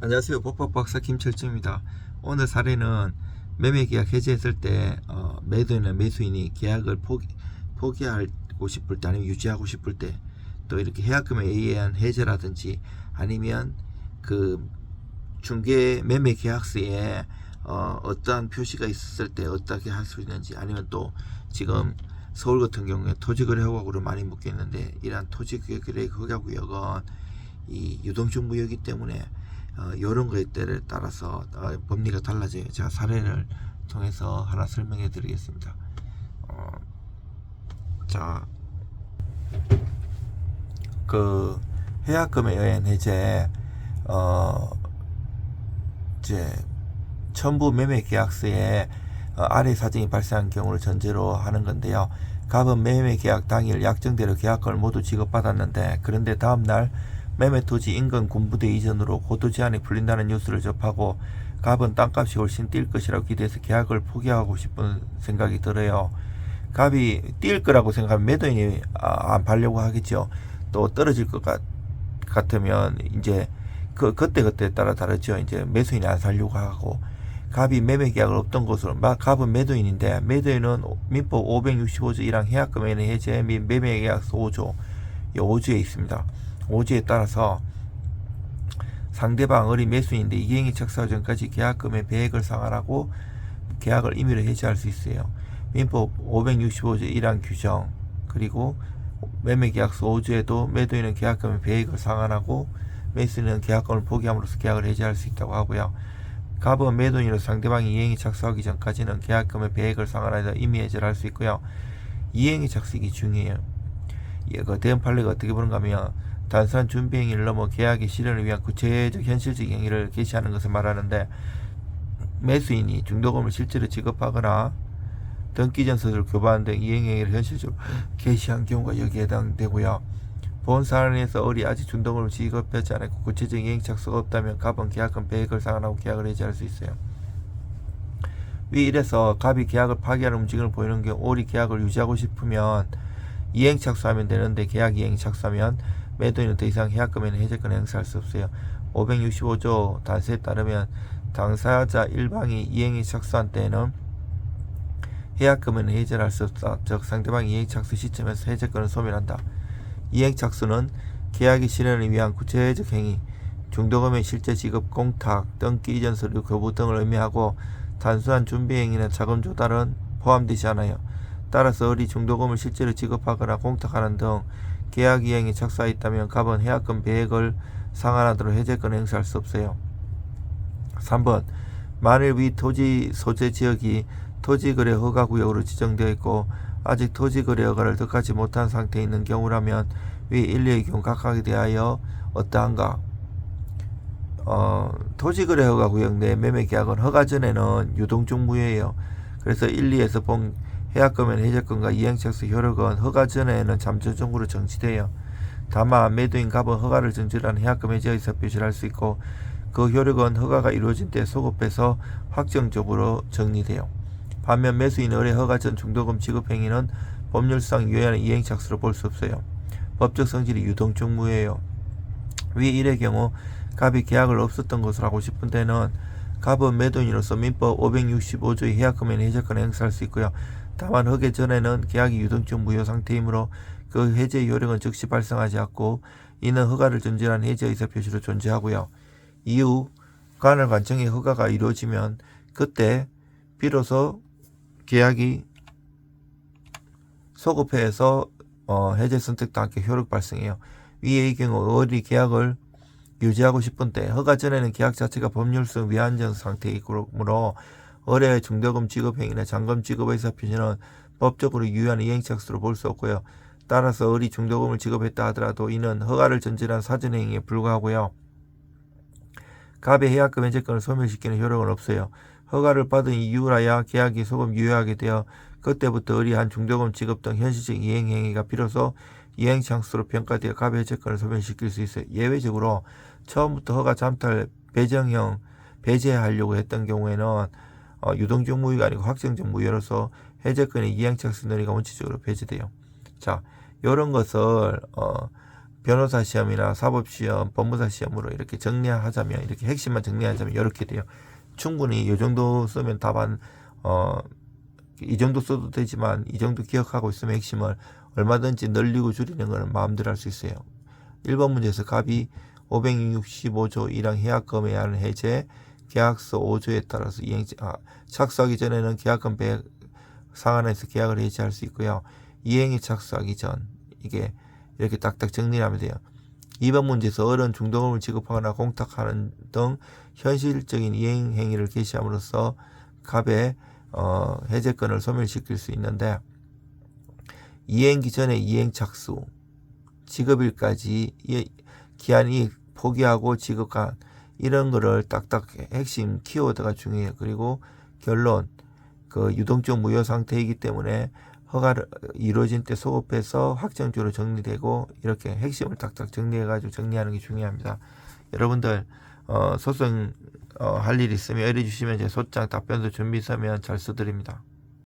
안녕하세요. 법법박사 김철주입니다. 오늘 사례는 매매 계약 해지했을 때 어, 매도인이나 매수인이 계약을 포기, 포기하고 싶을 때 아니면 유지하고 싶을 때 또 이렇게 계약금에 의한 해제라든지 아니면 그 중개 매매 계약서에 어, 어떠한 표시가 있었을 때 어떻게 할 수 있는지 아니면 또 지금 서울 같은 경우에 토지거래허가구를 많이 묻겠는데 이러한 토지거래 허가구역은 이 유동증 무역이기 때문에 어, 이런 것들에 따라서 어, 법리가 달라져요. 제가 사례를 통해서 하나 설명해 드리겠습니다. 어, 자, 그 해약금에 의한 해제, 어, 이제 첨부 매매 계약서에 어, 아래 사정이 발생한 경우를 전제로 하는 건데요. 갑은 매매 계약 당일 약정대로 계약금을 모두 지급받았는데 그런데 다음날 매매 토지 인근 군부대 이전으로 고도 제한이 풀린다는 뉴스를 접하고 갑은 땅값이 훨씬 뛸 것이라고 기대해서 계약을 포기하고 싶은 생각이 들어요. 갑이 뛸 거라고 생각하면 매도인이 아, 안 팔려고 하겠죠. 또 떨어질 것 같, 같으면 이제 그 그때 그때 따라 다르죠. 이제 매수인이 안 살려고 하고 갑이 매매 계약을 없던 것으로 막 갑은 매도인인데 매도인은 민법 565조 1항 해약금에는 해제 및 매매 계약서 5조 이 5조에 있습니다. 5조에 따라서 상대방 어린 매수인인데 이행이 착수하기 전까지 계약금의 배액을 상환하고 계약을 임의로 해지할 수 있어요. 민법 565조 1항 규정 그리고 매매계약서 5조에도 매도인은 계약금의 배액을 상환하고 매수인은 계약금을 포기함으로써 계약을 해지할 수 있다고 하고요. 갑은 매도인으로 상대방이 이행이 착수하기 전까지는 계약금의 배액을 상환해서 임의 해지를 할 수 있고요. 이행이 착수이 중요해요. 예, 그 대응 판례가 어떻게 보는가 하면 단순한 준비 행위를 넘어 계약의 실현을 위한 구체적 현실적 행위를 개시하는 것을 말하는데 매수인이 중도금을 실제로 지급하거나 등기전서를 교부하는 등 이행행위를 현실적으로 개시한 경우가 여기에 해당되고요. 본 사안에서 어리 아직 중도금을 지급하지 않았고 구체적 이행 착수가 없다면 갑은 계약금 배액을 상환하고 계약을 해지할 수 있어요. 위 이래서 갑이 계약을 파기하는 움직임을 보이는 경우 올이 계약을 유지하고 싶으면 이행 착수하면 되는데 계약 이행 착수하면 매도인은 더 이상 계약금에는 해제권을 행사할 수 없어요. 565조 단서에 따르면 당사자 일방이 이행이 착수한 때에는 해약금은 해제를 할수 없다. 즉 상대방이 이행 착수 시점에서 해제권을 소멸한다. 이행 착수는 계약의 실현을 위한 구체적 행위, 중도금의 실제 지급, 공탁, 등기 이전 서류 교부 등을 의미하고 단순한 준비 행위나 자금 조달은 포함되지 않아요. 따라서 어리 중도금을 실제로 지급하거나 공탁하는 등 계약 이행에 착수하였다면 갑은 해약금 배액을 상환하도록 해제권을 행사할 수 없어요. 3번 만일 위 토지 소재 지역이 토지거래 허가 구역으로 지정되어 있고 아직 토지거래 허가를 득하지 못한 상태에 있는 경우라면 위 1, 2의 경우 각각에 대하여 어떠한가? 어, 토지거래 허가 구역 내 매매 계약은 허가 전에는 유동적 무효예요. 그래서 1, 2에서 본 해약금엔 해제권과 이행착수 효력은 허가 전에는 잠재적으로 정지돼요. 다만 매도인 갑은 허가를 정지한 해약금 해제 의사 표시를 할수 있고 그 효력은 허가가 이루어진 때 소급해서 확정적으로 정리돼요. 반면 매수인 의뢰 허가 전 중도금 지급 행위는 법률상 유효한 이행착수로 볼 수 없어요. 법적 성질이 유동적 무효예요. 위 1의 경우 갑이 계약을 없었던 것으로 하고 싶은 데는 갑은 매도인으로서 민법 565조의 해약금에는 해제권을 행사할 수 있고요. 다만 허계 전에는 계약이 유동적 무효 상태이므로 그 해제 요령은 즉시 발생하지 않고 이는 허가를 전제한 해제 의사 표시로 존재하고요. 이후 관할 관청의 허가가 이루어지면 그때 비로소 계약이 소급해서 어, 해제 선택도 함께 효력 발생해요. 위의 경우 어리 계약을 유지하고 싶은 때 허가 전에는 계약 자체가 법률성 위안정 상태이므로 의뢰의 중도금 지급 행위나 잔금 지급 의사 표시는 법적으로 유효한 이행착수로 볼 수 없고요. 따라서 의리 중도금을 지급했다 하더라도 이는 허가를 전제한 사전 행위에 불과하고요. 갑의 해약금 해제권을 소멸시키는 효력은 없어요. 허가를 받은 이유라야 계약이 소금 유효하게 되어 그때부터 의리한 중도금 지급 등 현실적 이행 행위가 비로소 이행 장수로 평가되어 갑의 해제권을 소멸시킬 수 있어요. 예외적으로 처음부터 허가 잠탈 배정형 배제하려고 했던 경우에는 어, 유동적 무효가 아니고 확정적 무효로서 해제권의 착수 논의가 원칙적으로 배제돼요. 자, 이런 것을 어, 변호사 시험이나 사법 시험, 법무사 시험으로 이렇게 정리하자면 이렇게 핵심만 정리하자면 이렇게 돼요. 충분히 이 정도 쓰면 답안 어, 이 정도 써도 되지만 이 정도 기억하고 있으면 핵심을 얼마든지 늘리고 줄이는 것은 마음대로 할 수 있어요. 1번 문제에서 갑이 565조 1항 해약금에 의한 해제 계약서 5조에 따라서 이행 아, 착수하기 전에는 계약금 배 상한에서 계약을 해지할 수 있고요. 이행이 착수하기 전 이게 이렇게 딱딱 정리를 하면 돼요. 2번 문제에서 어른 중도금을 지급하거나 공탁하는 등 현실적인 이행 행위를 개시함으로써 갑의 어, 해제권을 소멸시킬 수 있는데 이행기 전에 이행 착수, 지급일까지 이- 기한이 포기하고 지급한 이런 거를 딱딱 핵심 키워드가 중요해요. 그리고 결론 그 유동적 무효 상태이기 때문에 허가를 이루어진 때 소급해서 확정적으로 정리되고 이렇게 핵심을 딱딱 정리해 가지고 정리하는 게 중요합니다. 여러분들 어, 소송 어, 할 일 있으면 의뢰 주시면 제 소장 답변도 준비 서면 잘 써드립니다.